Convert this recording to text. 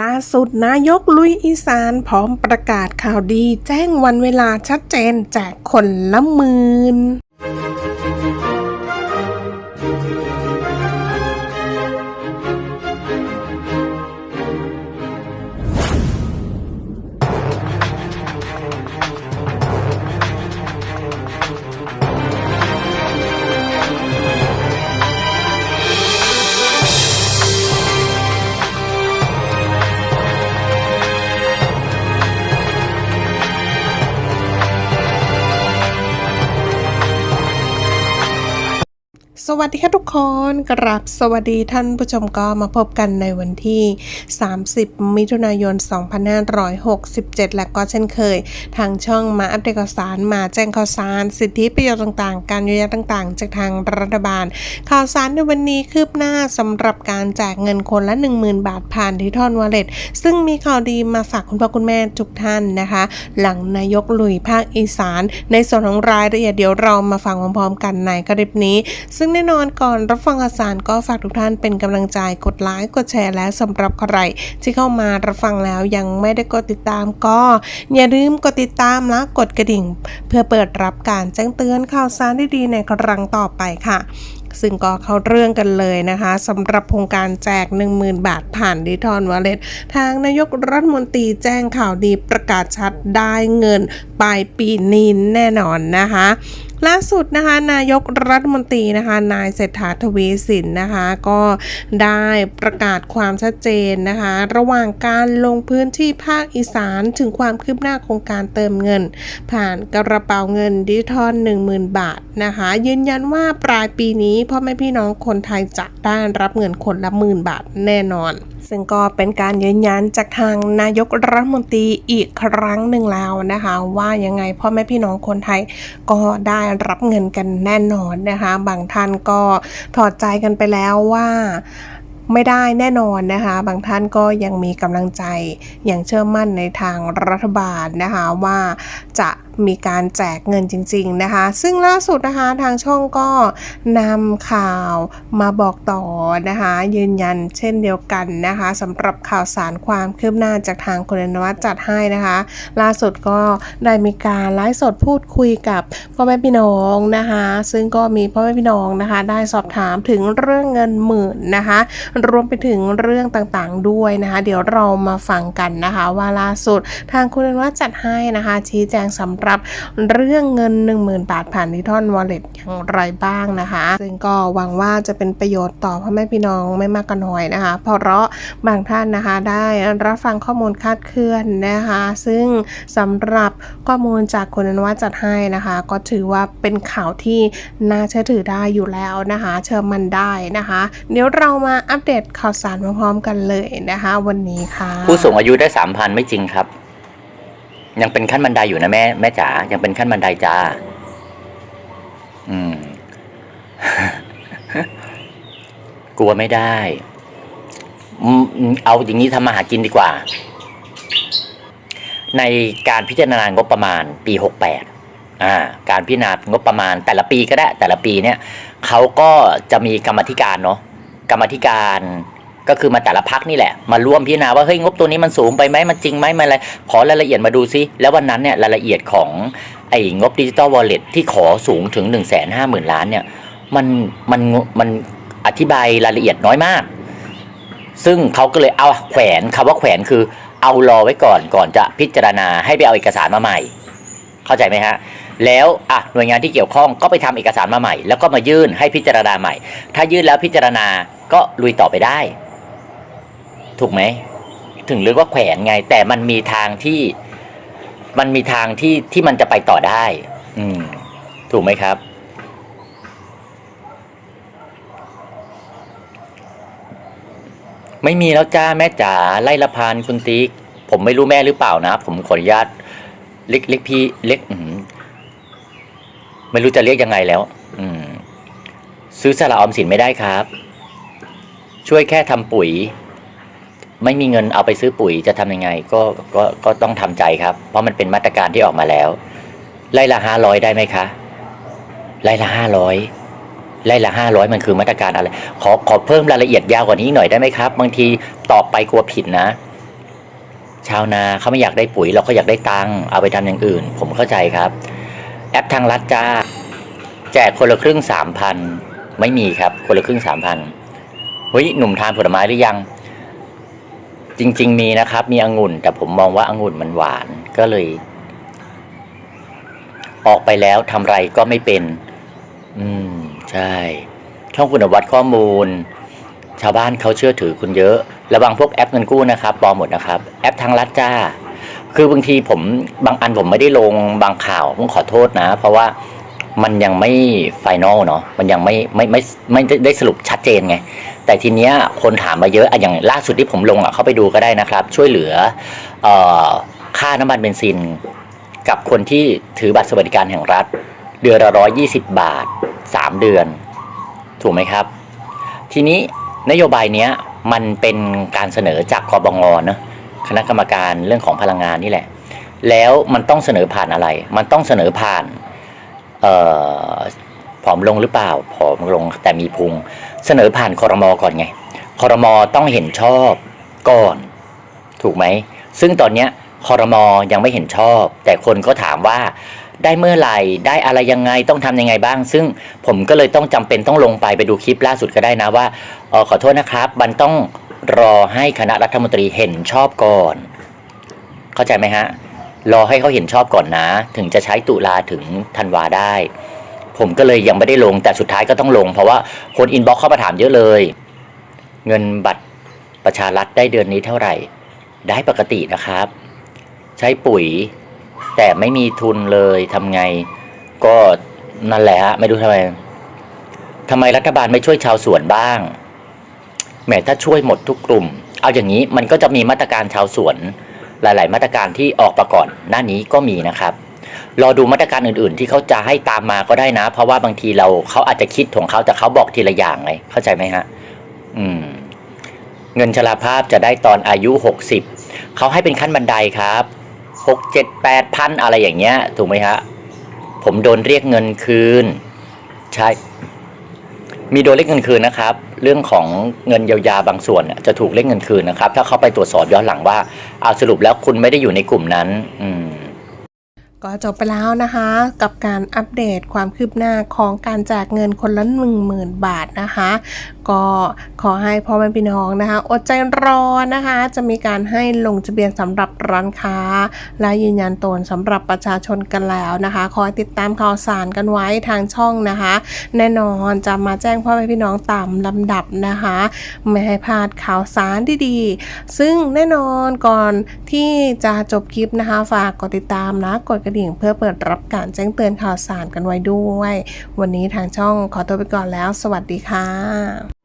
ล่าสุดนายกลุยอีสานพร้อมประกาศข่าวดี แจ้งวันเวลาชัดเจนแจกคนละหมื่น สวัสดีค่ะทุกคนกราบสวัสดีท่านผู้ชมก็มาพบกันในวันที่ 30 มิถุนายน 2567 และก็เช่นเคย ทางช่องมาอัปเดตข่าวสารมาแจ้งข่าวสาร สิทธิประโยชน์ต่างๆ การเยียวยาต่างๆ จากทางรัฐบาล ข่าวสารในวันนี้คืบหน้าสำหรับการแจกเงินคนละ 10,000 บาทผ่านดิจิทัลวอลเล็ตซึ่งมีข่าวดีมาฝากคุณพ่อคุณแม่ทุกท่านนะคะ หลังนายกลุยภาคอีสาน ในส่วนของรายละเอียดเดี๋ยวเรามาฟังพร้อมๆกันในคลิปนี้ ซึ่งแน่นอนก่อนรับฟังข่าวสารก็ฝากทุกท่านเป็นกำลังใจกดไลค์กดแชร์และสำหรับใครที่เข้ามารับฟังแล้วยังไม่ได้กดติดตามก็ อย่าลืมกดติดตามและกดกระดิ่ง เพื่อเปิดรับการแจ้งเตือนข่าวสารดีๆในครั้งต่อไปค่ะ ซึ่งก็เข้าเรื่องกันเลยนะคะสำหรับโครงการแจก 10,000 บาทผ่านดิทอลวอลเล็ตทางนายกรัฐมนตรีแจ้งข่าวดีประกาศชัดได้เงินปลายปีนี้แน่นอนนะคะล่าสุดนะคะนายกรัฐมนตรีนะคะนายเศรษฐาทวีสินนะคะก็ได้ประกาศความชัดเจนนะคะระหว่างการลงพื้นที่ภาคอีสานถึงความคืบหน้าโครงการเติมเงิน ผ่านกระเป๋าเงินดิจิทัล10,000 บาทนะคะยืนยันว่าปลายปีนี้พ่อแม่พี่น้องคนไทยจะได้รับเงินคนละหมื่นบาทแน่นอน ซึ่งก็เป็นการยืนยันจากทางนายกรัฐมนตรีอีกครั้งหนึ่งแล้วนะคะ ว่ายังไงพ่อแม่พี่น้องคนไทยก็ได้รับเงินกันแน่นอนนะคะ บางท่านก็ถอดใจกันไปแล้วว่าไม่ได้แน่นอนนะคะ บางท่านก็ยังมีกำลังใจอย่างเชื่อมั่นในทางรัฐบาลนะคะว่าจะ มีการแจกเงินจริง ๆนะคะ ซึ่งล่าสุดนะคะทางช่องก็นำข่าวมาบอกต่อนะคะ ยืนยันเช่นเดียวกันนะคะสำหรับข่าวสารความคืบหน้าจากทางคุณอนวัฒน์จัดให้นะคะ ล่าสุดก็ได้มีการไลฟ์สดพูดคุยกับพ่อแม่พี่น้องนะคะ ซึ่งก็มีพ่อแม่พี่น้องนะคะ ได้สอบถามถึงเรื่องเงินหมื่นนะคะ รวมไปถึงเรื่องต่างๆด้วยนะคะ เดี๋ยวเรามาฟังกันนะคะ ว่าล่าสุดทางคุณอนวัฒน์จัดให้นะคะ ชี้แจงสำหรับเรื่องเงิน 10,000 บาทผ่านดิทอลวอลเล็ตอย่างไรบ้างนะคะ ซึ่งก็หวังว่าจะเป็นประโยชน์ต่อพ่อแม่พี่น้องไม่มากก็น้อยนะคะ เพราะบางท่านนะคะได้รับฟังข้อมูลคาดเคลื่อนนะคะ ซึ่งสำหรับข้อมูลจากคุณอนวัฒน์จัดให้นะคะ ก็ถือว่าเป็นข่าวที่น่าเชื่อถือได้อยู่แล้วนะคะ เชื่อมันได้นะคะ เดี๋ยวเรามาอัปเดตข่าวสารพร้อมๆกันเลยนะคะ วันนี้ค่ะ ผู้สูงอายุได้สามพันไม่จริงครับ ยังเป็นขั้นบันไดอยู่นะแม่แม่จ๋ายังเป็นขั้นบันไดจ้า อืม กลัวไม่ได้เอาอย่างนี้ทำมาหากินดีกว่า ในการพิจารณางบประมาณปีหกแปดอ่า การพิจารณางบประมาณแต่ละปีก็ได้ แต่ละปีเนี่ยเขาก็จะมีกรรมธิการเนาะกรรมธิการ ก็คือมาแต่ละพักนี่แหละ มาร่วมพิจารณาว่าเฮ้ยงบตัวนี้มันสูงไปไหมมันจริงไหมมันอะไรขอรายละเอียดมาดูซิแล้ววันนั้นเนี่ยรายละเอียดของไอ้งบดิจิตอลวอลเล็ตที่ขอสูงถึง1นึ่งแสนห้าหมื่นล้านเนี่ยมันมันมันอธิบายรายละเอียดน้อยมาก ซึ่งเขาก็เลยเอาแขวนคำว่าแขวนคือเอารอไว้ก่อนก่อนจะพิจารณาให้ไปเอาเอกสารมาใหม่ เข้าใจไหมฮะแล้วอะหน่วยงานที่เกี่ยวข้องก็ไปทำเอกสารมาใหม่ แล้วก็มายื่นให้พิจารณาใหม่ ถ้ายื่นแล้วพิจารณาก็ลุยต่อไปได้ ถูกไหมถึงเรียกว่าแขวนไง แต่มันมีทางที่มันมีทางที่ที่มันจะไปต่อได้ อืม ถูกไหมครับ ไม่มีแล้วจ้าแม่จ๋าไล่ละพานคุณติ๊กผมไม่รู้แม่หรือเปล่านะ ผมขออนุญาตเล็กเล็กพี่เล็กไม่รู้จะเรียกยังไงแล้ว อืม ซื้อสละออมสินไม่ได้ครับ ช่วยแค่ทำปุ๋ย ไม่มีเงินเอาไปซื้อปุ๋ยจะทำยังไงก็ก็ก็ต้องทำใจครับ เพราะมันเป็นมาตรการที่ออกมาแล้วไล่ละห้าร้อยได้ไหมคะไล่ละห้าร้อยไล่ละห้าร้อยมันคือมาตรการอะไร ขอขอเพิ่มรายละเอียดยาวกว่านี้หน่อยได้ไหมครับ บางทีตอบไปกลัวผิดนะ ชาวนาเขาไม่อยากได้ปุ๋ย เราก็อยากได้ตังค์เอาไปทำอย่างอื่น ผมเข้าใจครับ แอปทางรัฐจ้าแจกคนละครึ่งสามพันไม่มีครับ คนละครึ่งสามพันเฮ้ยหนุ่มทานผลไม้หรือยัง จริง ๆ มีนะครับ มีองุ่น แต่ผมมองว่าองุ่นมันหวานก็เลย ออกไปแล้วทำไรก็ไม่เป็น อืม ใช่ ช่องคุณวัดข้อมูล ชาวบ้านเขาเชื่อถือคุณเยอะ ระวังพวกแอปเงินกู้นะครับปลอมหมดนะครับ แอปทางรัฐจ้า คือบางทีผมบางอันผมไม่ได้ลงบางข่าวผมขอโทษนะ เพราะว่า มันยังไม่ไฟนลเนาะมันยังไม่ไม่ไม่ไม่ได้สรุปชัดเจนไง แต่ทีเนี้ยคนถามมาเยอะอะอย่างล่าสุดที่ผมลงอะเข้าไปดูก็ได้นะครับ ช่วยเหลือเอ่อค่าน้ำมันเบนซิน กับคนที่ถือบัตรสวัสดิการแห่งรัฐ เดือนละร้อยยี่สิบบาทสามเดือน ถูกไหมครับ ทีนี้นโยบายเนี้ยมันเป็นการเสนอจากกบงเนอะคณะกรรมการเรื่องของพลังงานนี่แหละ แล้วมันต้องเสนอผ่านอะไร มันต้องเสนอผ่าน ผอมลงหรือเปล่า ผอมลงแต่มีพุง เสนอผ่านคอรมอก่อนไงคอรมอต้องเห็นชอบก่อน ถูกไหม ซึ่งตอนเนี้ยคอรมอยังไม่เห็นชอบ แต่คนก็ถามว่าได้เมื่อไหร่ได้อะไรยังไงต้องทำยังไงบ้าง ซึ่งผมก็เลยต้องจำเป็นต้องลงไปไปดูคลิปล่าสุดก็ได้นะว่าออขอโทษนะครับ มันต้องรอให้คณะรัฐมนตรีเห็นชอบก่อน เข้าใจไหมฮะ รอให้เขาเห็นชอบก่อนนะ ถึงจะใช้ตุลาถึงธันวาได้ ผมก็เลยยังไม่ได้ลงแต่สุดท้ายก็ต้องลง เพราะว่าคนอินบ็อกเข้ามาถามเยอะเลย เงินบัตรประชารัฐได้เดือนนี้เท่าไหร่ ได้ปกตินะครับ ใช้ปุ๋ย แต่ไม่มีทุนเลยทำไง ก็นั่นแหละฮะไม่รู้ทำไมทำไมรัฐบาลไม่ช่วยชาวสวนบ้างแหมถ้าช่วยหมดทุกกลุ่ม เอาอย่างนี้มันก็จะมีมาตรการชาวสวน หลาย ๆ มาตรการที่ออกมาก่อนหน้านี้ก็มีนะครับ รอดูมาตรการอื่น ๆ ที่เขาจะให้ตามมาก็ได้นะ เพราะว่าบางทีเราเขาอาจจะคิดของเขาแต่เขาบอกทีละอย่างไงเข้าใจไหมฮะอืม เงินชราภาพจะได้ตอนอายุหกสิบเขาให้เป็นขั้นบันไดครับหกเจ็ดแปดพันอะไรอย่างเงี้ย ถูกไหมฮะผมโดนเรียกเงินคืน ใช่ มีโดนเรียกเงินคืนนะครับ เรื่องของเงินเยียวยาบางส่วนจะถูกเรียกเงินคืนนะครับ ถ้าเขาไปตรวจสอบย้อนหลังว่าเอาสรุปแล้วคุณไม่ได้อยู่ในกลุ่มนั้น อืมก็จบไปแล้วนะคะ กับการอัปเดตความคืบหน้าของการแจกเงินคนละ 10,000 บาทนะคะ ก็ขอให้พ่อแม่พี่น้องนะคะ อดใจรอนะคะ จะมีการให้ลงทะเบียนสำหรับร้านค้า และยืนยันตนสำหรับประชาชนกันแล้วนะคะคอยติดตามข่าวสารกันไว้ทางช่องนะคะ แน่นอนจะมาแจ้งพ่อแม่พี่น้องตามลำดับนะคะ ไม่ให้พลาดข่าวสารที่ดีซึ่งแน่นอนก่อนที่จะจบคลิปนะคะ ฝากกดติดตามนะกดกระดิ่งเพื่อเปิดรับการแจ้งเตือนข่าวสารกันไว้ด้วย วันนี้ทางช่องขอตัวไปก่อนแล้ว สวัสดีค่ะ